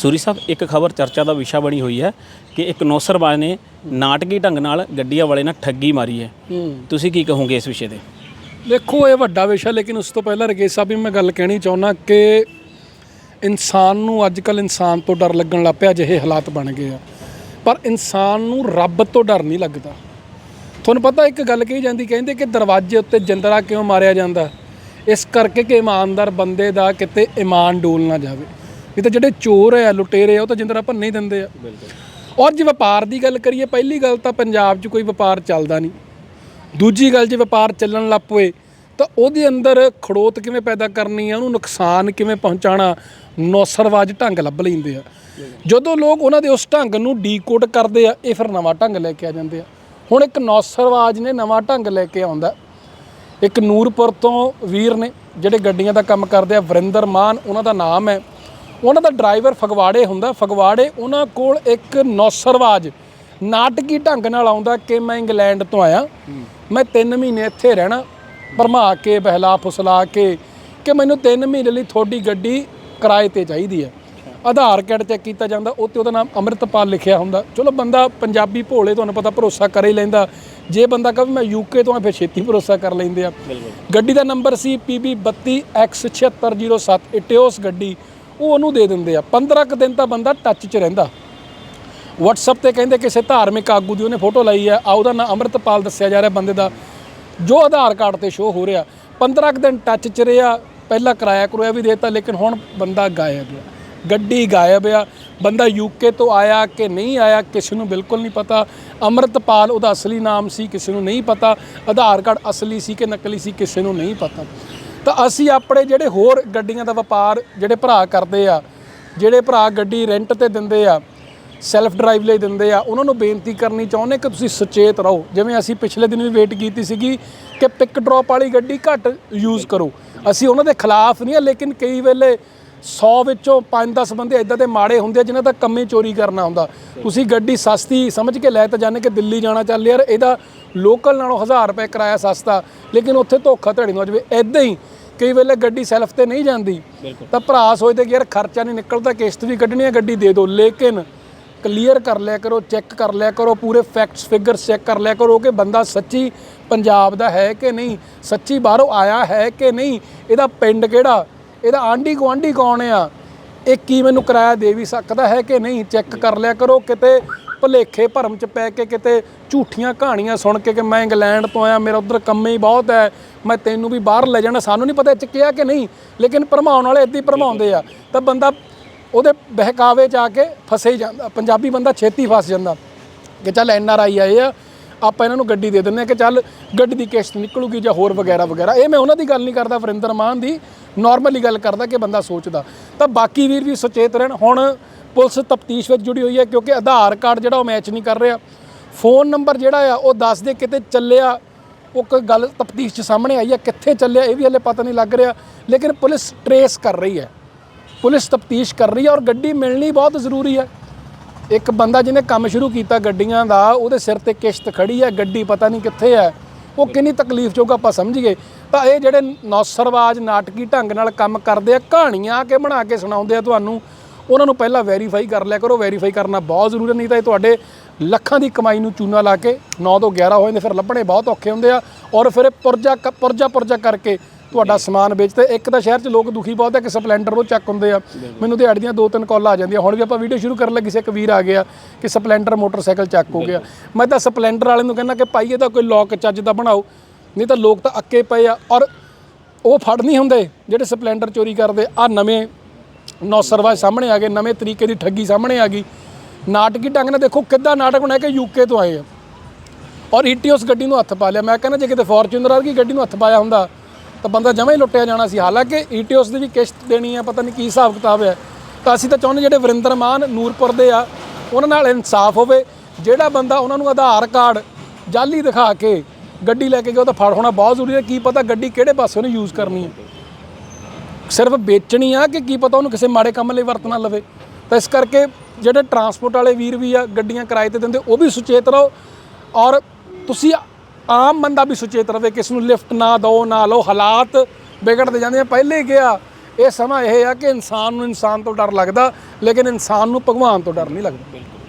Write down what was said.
ਸੂਰੀ ਸਾਹਿਬ ਇੱਕ ਖਬਰ ਚਰਚਾ ਦਾ ਵਿਸ਼ਾ ਬਣੀ ਹੋਈ ਹੈ ਕਿ ਇੱਕ ਨੌਸਰਬਾਜ਼ ਨੇ ਨਾਟਕੀ ਢੰਗ ਨਾਲ ਗੱਡੀਆਂ ਵਾਲੇ ਨਾਲ ਠੱਗੀ ਮਾਰੀ ਹੈ। ਤੁਸੀਂ ਕੀ ਕਹੋਗੇ ਇਸ ਵਿਸ਼ੇ ਤੇ? ਦੇਖੋ ਇਹ ਵੱਡਾ ਵਿਸ਼ਾ ਲੇਕਿਨ ਉਸ ਤੋਂ ਪਹਿਲਾਂ ਰਕੇਸ਼ ਸਾਹਿਬ ਵੀ ਮੈਂ ਗੱਲ ਕਹਿਣੀ ਚਾਹੁੰਦਾ ਕਿ ਇਨਸਾਨ ਨੂੰ ਅੱਜ ਕੱਲ ਇਨਸਾਨ ਤੋਂ ਡਰ ਲੱਗਣ ਲੱਗ ਪਿਆ ਜਿਹੇ ਹਾਲਾਤ ਬਣ ਗਏ ਆ। ਪਰ ਇਨਸਾਨ ਨੂੰ ਰੱਬ ਤੋਂ ਡਰ ਨਹੀਂ ਲੱਗਦਾ। ਤੁਹਾਨੂੰ ਪਤਾ ਇੱਕ ਗੱਲ ਕਹੀ ਜਾਂਦੀ ਕਹਿੰਦੇ ਕਿ ਦਰਵਾਜ਼ੇ ਉੱਤੇ ਜਿੰਦਰਾ ਕਿਉਂ ਮਾਰਿਆ ਜਾਂਦਾ? ਇਸ ਕਰਕੇ ਕਿ ਇਮਾਨਦਾਰ ਬੰਦੇ ਦਾ ਕਿਤੇ ਈਮਾਨ ਡੋਲ ਨਾ ਜਾਵੇ। ਇਹ ਤਾਂ ਜਿਹੜੇ ਚੋਰ ਆ ਲੁਟੇਰੇ ਆ ਉਹ ਤਾਂ ਜਿੰਦਰਾ ਭੰਨੇ ਹੀ ਦਿੰਦੇ ਆ। ਔਰ ਜੇ ਵਪਾਰ ਦੀ ਗੱਲ ਕਰੀਏ ਪਹਿਲੀ ਗੱਲ ਤਾਂ ਪੰਜਾਬ 'ਚ ਕੋਈ ਵਪਾਰ ਚੱਲਦਾ ਨਹੀਂ। ਦੂਜੀ ਗੱਲ ਜੇ ਵਪਾਰ ਚੱਲਣ ਲੱਗ ਪਵੇ ਤਾਂ ਉਹਦੇ ਅੰਦਰ ਖੜੋਤ ਕਿਵੇਂ ਪੈਦਾ ਕਰਨੀ ਆ ਉਹਨੂੰ ਨੁਕਸਾਨ ਕਿਵੇਂ ਪਹੁੰਚਾਣਾ ਨੌਸਰਵਾਜ ਢੰਗ ਲੱਭ ਲੈਂਦੇ ਆ। ਜਦੋਂ ਲੋਕ ਉਹਨਾਂ ਦੇ ਉਸ ਢੰਗ ਨੂੰ ਡੀਕੋਡ ਕਰਦੇ ਆ ਇਹ ਫਿਰ ਨਵਾਂ ਢੰਗ ਲੈ ਕੇ ਆ ਜਾਂਦੇ ਆ। ਹੁਣ ਇੱਕ ਨੌਸਰਵਾਜ ਨੇ ਨਵਾਂ ਢੰਗ ਲੈ ਕੇ ਆਉਂਦਾ। ਇੱਕ ਨੂਰਪੁਰ ਤੋਂ ਵੀਰ ਨੇ ਜਿਹੜੇ ਗੱਡੀਆਂ ਦਾ ਕੰਮ ਕਰਦੇ ਆ ਵਰਿੰਦਰ ਮਾਨ ਉਹਨਾਂ ਦਾ ਨਾਮ ਹੈ। ਉਹਨਾਂ ਦਾ ਡਰਾਈਵਰ ਫਗਵਾੜੇ ਹੁੰਦਾ ਫਗਵਾੜੇ ਉਹਨਾਂ ਕੋਲ ਇੱਕ ਨੌਸਰਵਾਜ ਨਾਟਕੀ ਢੰਗ ਨਾਲ ਆਉਂਦਾ ਕਿ ਮੈਂ ਇੰਗਲੈਂਡ ਤੋਂ ਆਇਆ। ਮੈਂ 3 ਮਹੀਨੇ ਇੱਥੇ ਰਹਿਣਾ ਭਰਮਾ ਕੇ ਬਹਿਲਾ ਫੁਸਲਾ ਕੇ ਕਿ ਮੈਨੂੰ 3 ਮਹੀਨੇ ਲਈ ਤੁਹਾਡੀ ਗੱਡੀ ਕਿਰਾਏ ਤੇ ਚਾਹੀਦੀ ਹੈ। ਆਧਾਰ ਕਾਰਡ ਚੈੱਕ ਕੀਤਾ ਜਾਂਦਾ ਉੱਤੇ ਉਹਦਾ ਨਾਮ ਅੰਮ੍ਰਿਤਪਾਲ ਲਿਖਿਆ ਹੁੰਦਾ। ਚਲੋ ਬੰਦਾ ਪੰਜਾਬੀ ਭੋਲੇ ਤੁਹਾਨੂੰ ਪਤਾ ਭਰੋਸਾ ਕਰ ਹੀ ਲੈਂਦਾ। ਜੇ ਬੰਦਾ ਕਹੇ ਮੈਂ ਯੂਕੇ ਤੋਂ ਆ ਫਿਰ ਛੇਤੀ ਭਰੋਸਾ ਕਰ ਲੈਂਦੇ ਆ। ਗੱਡੀ ਦਾ ਨੰਬਰ ਸੀ PB 32X7607 ਇਟਿਓਸ ਗੱਡੀ। ਉਹ ਉਹਨੂੰ ਦੇ ਦਿੰਦੇ ਆ। 15 ਕੁ ਦਿਨ ਤਾਂ ਬੰਦਾ ਟੱਚ 'ਚ ਰਹਿੰਦਾ। WhatsApp ਤੇ ਕਹਿੰਦੇ ਕਿਸੇ ਧਾਰਮਿਕ ਆਗੂ ਦੀ ਉਹਨੇ ਫੋਟੋ ਲਾਈ ਹੈ ਆ ਉਹਦਾ ਨਾਮ ਅੰਮ੍ਰਿਤਪਾਲ ਦੱਸਿਆ ਜਾ ਰਿਹਾ ਬੰਦੇ ਦਾ। ਜੋ ਆਧਾਰ ਕਾਰਡ ਤੇ ਸ਼ੋ ਹੋ ਰਿਹਾ। 15 ਕੁ ਦਿਨ ਟੱਚ 'ਚ ਰਿਹਾ। ਪਹਿਲਾਂ ਕਿਰਾਇਆ ਕਰੋਇਆ ਵੀ ਦੇਤਾ, ਲੇਕਿਨ ਹੁਣ ਬੰਦਾ ਗਾਇਬ ਆ। ਗੱਡੀ ਗਾਇਬ ਆ। ਬੰਦਾ ਯੂਕੇ ਤੋਂ ਆਇਆ ਕਿ ਨਹੀਂ ਆਇਆ, ਕਿਸੇ ਨੂੰ ਬਿਲਕੁਲ ਨਹੀਂ ਪਤਾ। ਅੰਮ੍ਰਿਤਪਾਲ ਉਹਦਾ ਅਸਲੀ ਨਾਮ ਸੀ, ਕਿਸੇ ਨੂੰ ਨਹੀਂ ਪਤਾ। ਆਧਾਰ ਕਾਰਡ ਅਸਲੀ ਸੀ ਕਿ ਨਕਲੀ ਸੀ, ਕਿਸੇ ਨੂੰ ਨਹੀਂ ਪਤਾ। ਤਾਂ ਅਸੀਂ ਆਪਣੇ ਜਿਹੜੇ ਹੋਰ ਗੱਡੀਆਂ ਦਾ ਵਪਾਰ ਜਿਹੜੇ ਭਰਾ ਕਰਦੇ ਆ, ਜਿਹੜੇ ਭਰਾ ਗੱਡੀ ਰੈਂਟ ਤੇ ਦਿੰਦੇ ਆ ਸੈਲਫ ਡਰਾਈਵ ਲਈ ਦਿੰਦੇ ਆ, ਉਹਨਾਂ ਨੂੰ ਬੇਨਤੀ ਕਰਨੀ ਚਾਹੁੰਦੇ ਕਿ ਤੁਸੀਂ ਸੁਚੇਤ ਰਹੋ। ਜਿਵੇਂ ਅਸੀਂ ਪਿਛਲੇ ਦਿਨ ਵੀ ਵੇਟ ਕੀਤੀ ਸੀਗੀ ਕਿ ਪਿਕ ਡ੍ਰੌਪ ਵਾਲੀ ਗੱਡੀ ਘੱਟ ਯੂਜ਼ ਕਰੋ। ਅਸੀਂ ਉਹਨਾਂ ਦੇ ਖਿਲਾਫ ਨਹੀਂ ਆ, ਲੇਕਿਨ ਕਈ ਵੇਲੇ 100 ਵਿੱਚੋਂ 5-10 ਬੰਦੇ ਇਦਾਂ ਦੇ ਮਾੜੇ ਹੁੰਦੇ ਆ, ਜਿਨ੍ਹਾਂ ਦਾ ਕੰਮੇ ਚੋਰੀ ਕਰਨਾ ਹੁੰਦਾ। ਤੁਸੀਂ ਗੱਡੀ ਸਸਤੀ ਸਮਝ ਕੇ ਲੈ ਤਾਂ ਜਾਂਦੇ ਕਿ ਦਿੱਲੀ ਜਾਣਾ ਚੱਲ ਯਾਰ, ਇਹਦਾ ਲੋਕਲ ਨਾਲੋਂ 1000 ਰੁਪਏ ਕਿਰਾਇਆ ਸਸਤਾ ਲੇਕਿਨ ਉੱਥੇ ਧੋਖਾ ਧੜੀ ਨੂੰ ਜਵੇ ਇਦਾਂ ਹੀ ਕਈ ਵੇਲੇ ਗੱਡੀ ਸੈਲਫ ਤੇ ਨਹੀਂ ਜਾਂਦੀ ਤਾਂ ਭਰਾ ਸੋਚਦੇ ਕਿ ਯਾਰ ਖਰਚਾ ਨਹੀਂ ਨਿਕਲਦਾ ਕਿਸ਼ਤ ਵੀ ਕੱਢਣੀ ਹੈ ਗੱਡੀ ਦੇ ਦਿਓ ਲੇਕਿਨ ਕਲੀਅਰ ਕਰ ਲਿਆ ਕਰੋ ਚੈੱਕ ਕਰ ਲਿਆ ਕਰੋ ਪੂਰੇ ਫੈਕਟਸ ਫਿਗਰਸ ਚੈੱਕ ਕਰ ਲਿਆ ਕਰੋ ਕਿ ਬੰਦਾ ਸੱਚੀ ਪੰਜਾਬ ਦਾ ਹੈ ਕਿ ਨਹੀਂ ਸੱਚੀ ਬਾਹਰੋਂ ਆਇਆ ਹੈ ਕਿ ਨਹੀਂ ਇਹਦਾ ਪਿੰਡ ਕਿਹੜਾ ਇਹਦਾ ਆਂਢੀ ਗੁਆਂਢੀ ਕੌਣ ਆ ਇਹ ਕੀ ਮੈਨੂੰ ਕਿਰਾਇਆ ਦੇ ਵੀ ਸਕਦਾ ਹੈ ਕਿ ਨਹੀਂ ਚੈੱਕ ਕਰ ਲਿਆ ਕਰੋ ਕਿਤੇ ਭਲੇਖੇ ਭਰਮ ਚ ਪੈ ਕੇ ਕਿਤੇ ਝੂਠੀਆਂ ਕਹਾਣੀਆਂ ਸੁਣ ਕੇ ਕਿ ਮੈਂ ਇੰਗਲੈਂਡ ਤੋਂ ਆਇਆ, ਮੇਰਾ ਉਧਰ ਕੰਮੇ ਹੀ ਬਹੁਤ ਹੈ, ਮੈਂ ਤੈਨੂੰ ਵੀ ਬਾਹਰ ਲੈ ਜਾਣਾ। ਸਾਨੂੰ ਨਹੀਂ ਪਤਾ ਇਹ ਚ ਕਿਹਾ ਕਿ ਨਹੀਂ, ਲੇਕਿਨ ਭਰਮਾਉਣ ਵਾਲੇ ਇੱਦਾਂ ਹੀ ਭਰਮਾਉਂਦੇ ਆ। ਤਾਂ ਬੰਦਾ ਉਹਦੇ ਬਹਿਕਾਵੇ ਚ ਆ ਕੇ ਫਸੇ ਹੀ ਜਾਂਦਾ। ਪੰਜਾਬੀ ਬੰਦਾ ਛੇਤੀ ਫਸ ਜਾਂਦਾ ਕਿ ਚੱਲ ਐਨ ਆਰ ਆਈ ਆਏ ਆ, ਆਪਾਂ ਇਹਨਾਂ ਨੂੰ ਗੱਡੀ ਦੇ ਦਿੰਦੇ ਆ ਕਿ ਚੱਲ ਗੱਡੀ ਦੀ ਕਿਸ਼ਤ ਨਿਕਲੂਗੀ ਜਾਂ ਹੋਰ ਵਗੈਰਾ ਵਗੈਰਾ। ਇਹ ਮੈਂ ਉਹਨਾਂ ਦੀ ਗੱਲ ਨਹੀਂ ਕਰਦਾ, ਵਰਿੰਦਰ ਮਾਨ ਦੀ। ਨਾਰਮਲੀ ਗੱਲ ਕਰਦਾ ਕਿ ਬੰਦਾ ਸੋਚਦਾ। ਤਾਂ ਬਾਕੀ ਵੀਰ ਵੀ ਸੁਚੇਤ ਰਹਿਣ। ਹੁਣ ਪੁਲਿਸ ਤਫਤੀਸ਼ ਵਿੱਚ ਜੁੜੀ ਹੋਈ ਹੈ ਕਿਉਂਕਿ ਆਧਾਰ ਕਾਰਡ ਜਿਹੜਾ ਉਹ ਮੈਚ ਨਹੀਂ ਕਰ ਰਿਹਾ। ਫੋਨ ਨੰਬਰ ਜਿਹੜਾ ਆ, ਉਹ ਦੱਸ ਦੇ ਕਿਤੇ ਚੱਲਿਆ। ਉਹ ਕੋਈ ਗੱਲ ਤਫਤੀਸ਼ 'ਚ ਸਾਹਮਣੇ ਆਈ ਹੈ, ਕਿੱਥੇ ਚੱਲਿਆ, ਇਹ ਵੀ ਹਲੇ ਪਤਾ ਨਹੀਂ ਲੱਗ ਰਿਹਾ। ਲੇਕਿਨ ਪੁਲਿਸ ਟਰੇਸ ਕਰ ਰਹੀ ਹੈ। ਪੁਲਿਸ ਤਫਤੀਸ਼ ਕਰ ਰਹੀ ਹੈ ਔਰ ਗੱਡੀ ਮਿਲਣੀ ਬਹੁਤ ਜ਼ਰੂਰੀ ਹੈ। ਇੱਕ ਬੰਦਾ ਜਿਹਨੇ ਕੰਮ ਸ਼ੁਰੂ ਕੀਤਾ ਗੱਡੀਆਂ ਦਾ, ਉਹਦੇ ਸਿਰ ਤੇ ਕਿਸ਼ਤ ਖੜੀ ਹੈ, ਗੱਡੀ ਪਤਾ ਨਹੀਂ ਕਿੱਥੇ ਹੈ। ਉਹ ਕਿੰਨੀ ਤਕਲੀਫ ਚੋਗਾ ਆਪਾਂ ਸਮਝੀਏ ਤਾਂ ਇਹ ਜਿਹੜੇ ਨੌਸਰਵਾਜ ਨਾਟਕੀ ਢੰਗ ਨਾਲ ਕੰਮ ਕਰਦੇ ਆ, ਕਹਾਣੀਆਂ ਆ ਕੇ ਬਣਾ ਕੇ ਸੁਣਾਉਂਦੇ ਆ ਤੁਹਾਨੂੰ। ਉਹਨਾਂ ਨੂੰ ਪਹਿਲਾਂ ਵੈਰੀਫਾਈ ਕਰ ਲਿਆ ਕਰੋ ਵੈਰੀਫਾਈ ਕਰਨਾ ਬਹੁਤ ਜ਼ਰੂਰੀ ਨਹੀਂ ਤਾਂ ਇਹ ਤੁਹਾਡੇ ਲੱਖਾਂ ਦੀ ਕਮਾਈ ਨੂੰ ਚੂਨਾ ਲਾ ਕੇ 9 ਤੋਂ 11 ਹੋ ਜਾਂਦੇ, ਫਿਰ ਲੱਭਣੇ ਬਹੁਤ ਔਖੇ ਹੁੰਦੇ ਆ ਔਰ ਫਿਰ ਇਹ ਪੁਰਜਾ ਕ- ਪੁਰਜਾ ਪੁਰਜਾ ਕਰਕੇ ਤੁਹਾਡਾ ਸਮਾਨ ਵੇਚਦੇ। ਇੱਕ ਤਾਂ ਸ਼ਹਿਰ 'ਚ ਲੋਕ ਦੁਖੀ ਬਹੁਤ ਆ ਕਿ ਸਪਲੈਂਡਰ ਉਹ ਚੱਕ ਹੁੰਦੇ ਆ। ਮੈਨੂੰ ਦਿਹਾੜੀ ਦੀਆਂ ਦੋ ਤਿੰਨ ਕਾਲਾਂ ਆ ਜਾਂਦੀਆਂ। ਹੁਣ ਵੀ ਆਪਾਂ ਵੀਡੀਓ ਸ਼ੁਰੂ ਕਰਨ ਲੱਗੇ ਸੀ, ਇੱਕ ਵੀਰ ਆ ਗਿਆ ਕਿ ਸਪਲੈਂਡਰ ਮੋਟਰਸਾਈਕਲ ਚੱਕ ਹੋ ਗਿਆ। ਮੈਂ ਤਾਂ ਸਪਲੈਂਡਰ ਵਾਲੇ ਨੂੰ ਕਹਿੰਦਾ ਕਿ ਭਾਈ ਇਹਦਾ ਕੋਈ ਲੋਕ ਚੱਜ ਦਾ ਬਣਾਓ, ਨਹੀਂ ਤਾਂ ਲੋਕ ਤਾਂ ਅੱਕੇ ਪਏ ਆ। ਔਰ ਉਹ ਫੜ ਨਹੀਂ ਹੁੰਦੇ ਜਿਹੜੇ ਸਪਲੈਂਡਰ ਚੋਰੀ ਕਰਦੇ। ਆ ਨਵੇਂ ਨੌਸਰਵਾਜ ਸਾਹਮਣੇ ਆ ਗਏ, ਨਵੇਂ ਤਰੀਕੇ ਦੀ ਠੱਗੀ ਸਾਹਮਣੇ ਆ ਗਈ। ਨਾਟਕੀ ਢੰਗ ਨਾਲ ਦੇਖੋ ਕਿੱਦਾਂ ਨਾਟਕ ਬਣਾਇਆ ਕਿ ਯੂਕੇ ਤੋਂ ਆਏ ਆ। ਔਰ ਈਟੀਓਸ ਗੱਡੀ ਨੂੰ ਹੱਥ ਪਾ ਲਿਆ। ਮੈਂ ਕਹਿੰਦਾ ਜੇ ਕਿਤੇ ਫੋਰਚੂਨਰ ਵਰਗੀ ਗੱਡੀ ਨੂੰ ਹੱਥ ਪਾਇਆ ਹੁੰਦਾ, ਤਾਂ ਬੰਦਾ ਜਮਾਂ ਹੀ ਲੁੱਟਿਆ ਜਾਣਾ ਸੀ। ਹਾਲਾਂਕਿ ਈਟੀਓਸ ਦੀ ਵੀ ਕਿਸ਼ਤ ਦੇਣੀ ਹੈ ਪਤਾ ਨਹੀਂ ਕੀ ਹਿਸਾਬ ਕਿਤਾਬ ਹੈ ਤਾਂ ਅਸੀਂ ਤਾਂ ਚਾਹੁੰਦੇ ਜਿਹੜੇ ਵਰਿੰਦਰ ਮਾਨ ਨੂਰਪੁਰ ਦੇ ਆ, ਉਹਨਾਂ ਨਾਲ ਇਨਸਾਫ ਹੋਵੇ। ਜਿਹੜਾ ਬੰਦਾ ਉਹਨਾਂ ਨੂੰ ਆਧਾਰ ਕਾਰਡ ਜਾਲੀ ਦਿਖਾ ਕੇ ਗੱਡੀ ਲੈ ਕੇ ਗਿਆ, ਉਹ ਤਾਂ ਫੜ ਹੋਣਾ ਬਹੁਤ ਜ਼ਰੂਰੀ ਹੈ। ਕੀ ਪਤਾ ਗੱਡੀ ਕਿਹੜੇ ਪਾਸੇ ਉਹਨੇ ਯੂਜ਼ ਕਰਨੀ ਹੈ ਸਿਰਫ ਵੇਚਣੀ ਆ ਕਿ ਕੀ ਪਤਾ ਉਹਨੂੰ ਕਿਸੇ ਮਾੜੇ ਕੰਮ ਲਈ ਵਰਤਣਾ ਲਵੇ। ਤਾਂ ਇਸ ਕਰਕੇ ਜਿਹੜੇ ਟਰਾਂਸਪੋਰਟ ਵਾਲੇ ਵੀਰ ਵੀ ਆ, ਗੱਡੀਆਂ ਕਿਰਾਏ ਤੇ ਦਿੰਦੇ, ਉਹ ਵੀ ਸੁਚੇਤ ਰਹੋ। ਔਰ ਤੁਸੀਂ ਆਮ ਬੰਦਾ ਵੀ ਸੁਚੇਤ ਰਵੇ, ਕਿਸ ਨੂੰ ਲਿਫਟ ਨਾ ਦਿਓ, ਨਾ ਲਓ, ਹਾਲਾਤ ਵਿਗੜਦੇ ਜਾਂਦੇ ਆ। ਪਹਿਲੇ ਗਿਆ ਇਹ ਸਮਾਂ ਇਹ ਆ ਕਿ ਇਨਸਾਨ ਨੂੰ ਇਨਸਾਨ ਤੋਂ ਡਰ ਲੱਗਦਾ, ਲੇਕਿਨ ਇਨਸਾਨ ਨੂੰ ਭਗਵਾਨ ਤੋਂ ਡਰ ਨਹੀਂ ਲੱਗਦਾ। ਬਿਲਕੁਲ।